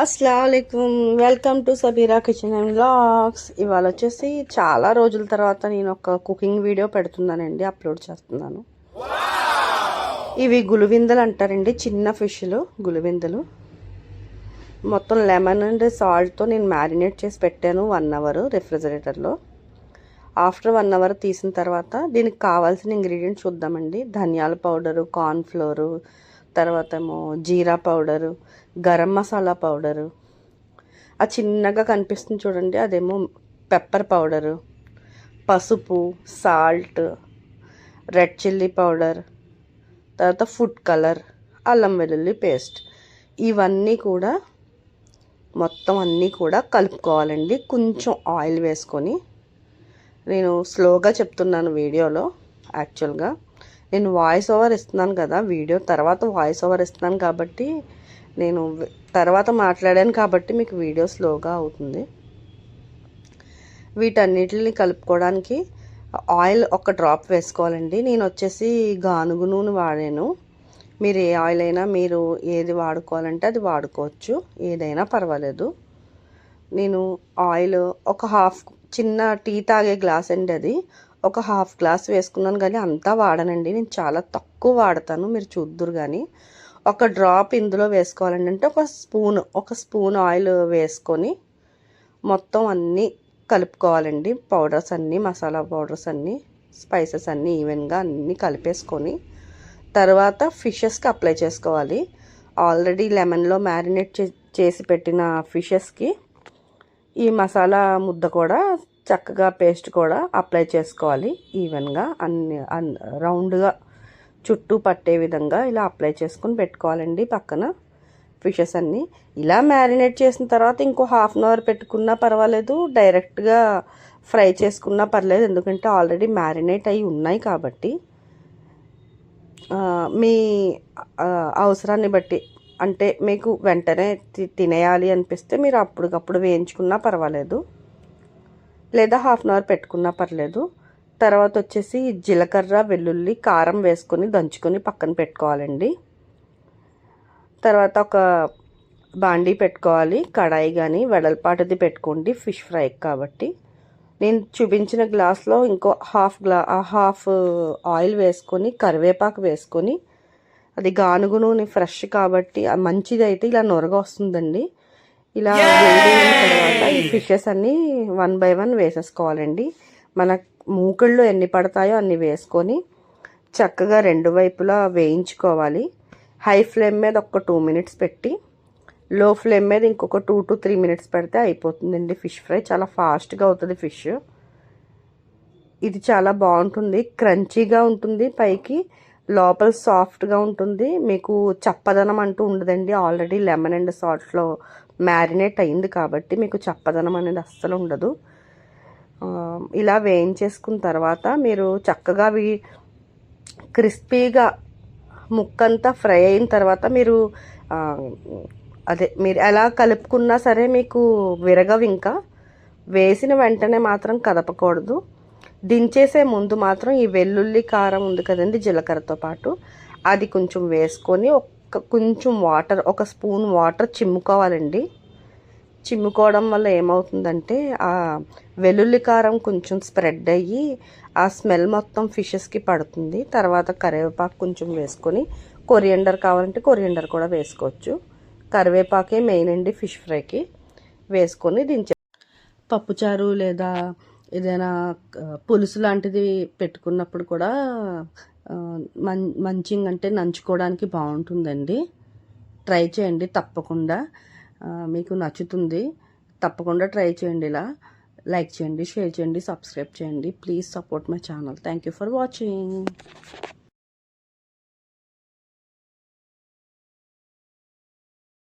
అస్సలం welcome to Sabira kitchen and blogs ఇవాళ వచ్చేసి చాలా రోజుల తర్వాత నేను ఒక కుకింగ్ వీడియో పెడుతున్నానండి అప్లోడ్ చేస్తున్నాను. ఇవి గులువిందలు అంటారండి చిన్న ఫిష్లు గులువిందలు మొత్తం లెమన్ అండ్ సాల్ట్తో నేను మ్యారినేట్ చేసి పెట్టాను వన్ అవర్ రిఫ్రిజిరేటర్లో. ఆఫ్టర్ వన్ అవర్ తీసిన తర్వాత దీనికి కావాల్సిన ఇంగ్రీడియంట్స్ చూద్దామండి. ధనియాల పౌడరు కార్న్ఫ్లోరు తర్వాత ఏమో జీరా పౌడరు గరం మసాలా పౌడరు. ఆ చిన్నగా కనిపిస్తుంది చూడండి అదేమో పెప్పర్ పౌడరు పసుపు సాల్ట్ రెడ్ చిల్లీ పౌడర్ తర్వాత ఫుడ్ కలర్ అల్లం వెల్లుల్లి పేస్ట్. ఇవన్నీ కూడా మొత్తం అన్నీ కూడా కలుపుకోవాలండి. కొంచెం ఆయిల్ వేసుకొని నేను స్లోగా చెప్తున్నాను వీడియోలో యాక్చువల్గా. నేను వాయిస్ ఓవర్ ఇస్తున్నాను కదా వీడియో తర్వాత వాయిస్ ఓవర్ ఇస్తున్నాను కాబట్టి నేను తర్వాత మాట్లాడాను కాబట్టి మీకు వీడియో స్లోగా అవుతుంది. వీటన్నిటిని కలుపుకోవడానికి ఆయిల్ ఒక డ్రాప్ వేసుకోవాలండి. నేను వచ్చేసి గానుగు నూనె వాడాను. మీరు ఏ ఆయిల్ అయినా మీరు ఏది వాడుకోవాలంటే అది వాడుకోవచ్చు. ఏదైనా పర్వాలేదు. నేను ఆయిల్ ఒక హాఫ్ చిన్న టీ తాగే గ్లాస్ అండి అది. ఒక హాఫ్ గ్లాస్ వేసుకున్నాను కానీ అంతా వాడనండి. నేను చాలా తక్కువ వాడతాను మీరు చూద్దరు కానీ ఒక డ్రాప్ ఇందులో వేసుకోవాలండి. అంటే ఒక స్పూన్ ఒక స్పూన్ ఆయిల్ వేసుకొని మొత్తం అన్నీ కలుపుకోవాలండి. పౌడర్స్ అన్నీ మసాలా పౌడర్స్ అన్నీ స్పైసెస్ అన్నీ ఈవెన్గా అన్నీ కలిపేసుకొని తర్వాత ఫిషెస్కి అప్లై చేసుకోవాలి. ఆల్రెడీ లెమన్లో మ్యారినేట్ చేసి పెట్టిన ఫిషెస్కి ఈ మసాలా ముద్ద కూడా చక్కగా పేస్ట్ కూడా అప్లై చేసుకోవాలి. ఈవెన్గా అన్ని రౌండ్గా చుట్టూ పట్టే విధంగా ఇలా అప్లై చేసుకుని పెట్టుకోవాలండి పక్కన ఫిషెస్ అన్నీ. ఇలా మ్యారినేట్ చేసిన తర్వాత ఇంకో హాఫ్ అన్ అవర్ పెట్టుకున్నా పర్వాలేదు డైరెక్ట్గా ఫ్రై చేసుకున్నా పర్లేదు ఎందుకంటే ఆల్రెడీ మ్యారినేట్ అయి ఉన్నాయి కాబట్టి. మీ అవసరాన్ని బట్టి అంటే మీకు వెంటనే తినేయాలి అనిపిస్తే మీరు అప్పటికప్పుడు వేయించుకున్నా పర్వాలేదు. లేదా హాఫ్ అన్ అవర్ పెట్టుకున్నా పర్లేదు. తర్వాత వచ్చేసి జీలకర్ర వెల్లుల్లి కారం వేసుకొని దంచుకొని పక్కన పెట్టుకోవాలండి. తర్వాత ఒక బాండీ పెట్టుకోవాలి కడాయి కానీ వెడల్పాటిది పెట్టుకోండి ఫిష్ ఫ్రై కాబట్టి. నేను చూపించిన గ్లాస్లో ఇంకో హాఫ్ గ్లా హాఫ్ ఆయిల్ వేసుకొని కరివేపాకు వేసుకొని అది గానుగు నూనె ఫ్రెష్ కాబట్టి మంచిది అయితే ఇలా నొరగ వస్తుందండి. ఇలా వేడిన తర్వాత ఈ ఫిషెస్ అన్నీ వన్ బై వన్ వేసేసుకోవాలండి. మన మూకుళ్ళు ఎన్ని పడతాయో అన్ని వేసుకొని చక్కగా రెండు వైపులా వేయించుకోవాలి. హై ఫ్లేమ్ మీద ఒక టూ మినిట్స్ పెట్టి లో ఫ్లేమ్ మీద ఇంకొక టూ టు త్రీ మినిట్స్ పెడితే అయిపోతుందండి ఫిష్ ఫ్రై చాలా ఫాస్ట్గా అవుతుంది ఫిష్ ఇది చాలా బాగుంటుంది క్రంచీగా ఉంటుంది పైకి. లోపల సాఫ్ట్గా ఉంటుంది. మీకు చప్పదనం అంటూ ఉండదండి. ఆల్రెడీ లెమన్ అండ్ సాల్ట్లో మ్యారినేట్ అయింది కాబట్టి మీకు చప్పదనం అనేది అస్సలు ఉండదు. ఇలా వేయించేసుకున్న తర్వాత మీరు చక్కగా అవి క్రిస్పీగా ముక్కంతా ఫ్రై అయిన తర్వాత మీరు అదే మీరు ఎలా కలుపుకున్నా సరే మీకు విరగవు ఇంకా. వేసిన వెంటనే మాత్రం కదపకూడదు. దించేసే ముందు మాత్రం ఈ వెల్లుల్లి కారం ఉంది కదండి జీలకర్రతో పాటు. అది కొంచెం వేసుకొని ఒక కొంచెం వాటర్ ఒక స్పూన్ వాటర్ చిమ్ముకోవాలండి. చిమ్ముకోవడం వల్ల ఏమవుతుందంటే ఆ వెల్లుల్లి కారం కొంచెం స్ప్రెడ్ అయ్యి ఆ స్మెల్ మొత్తం ఫిషెస్కి పడుతుంది. తర్వాత కరివేపాకు కొంచెం వేసుకొని కొరియండర్ కావాలంటే కొరియండర్ కూడా వేసుకోవచ్చు. కరివేపాకే మెయిన్ అండి ఫిష్ ఫ్రైకి వేసుకొని దించే పప్పుచారు లేదా ఏదైనా పులుసు లాంటిది పెట్టుకున్నప్పుడు కూడా మం మంచింగ్ అంటే నంచుకోవడానికి బాగుంటుందండి. ట్రై చేయండి తప్పకుండా. మీకు నచ్చుతుంది. తప్పకుండా ట్రై చేయండి ఇలా. లైక్ చేయండి షేర్ చేయండి సబ్స్క్రైబ్ చేయండి. Please support my channel. Thank you for watching.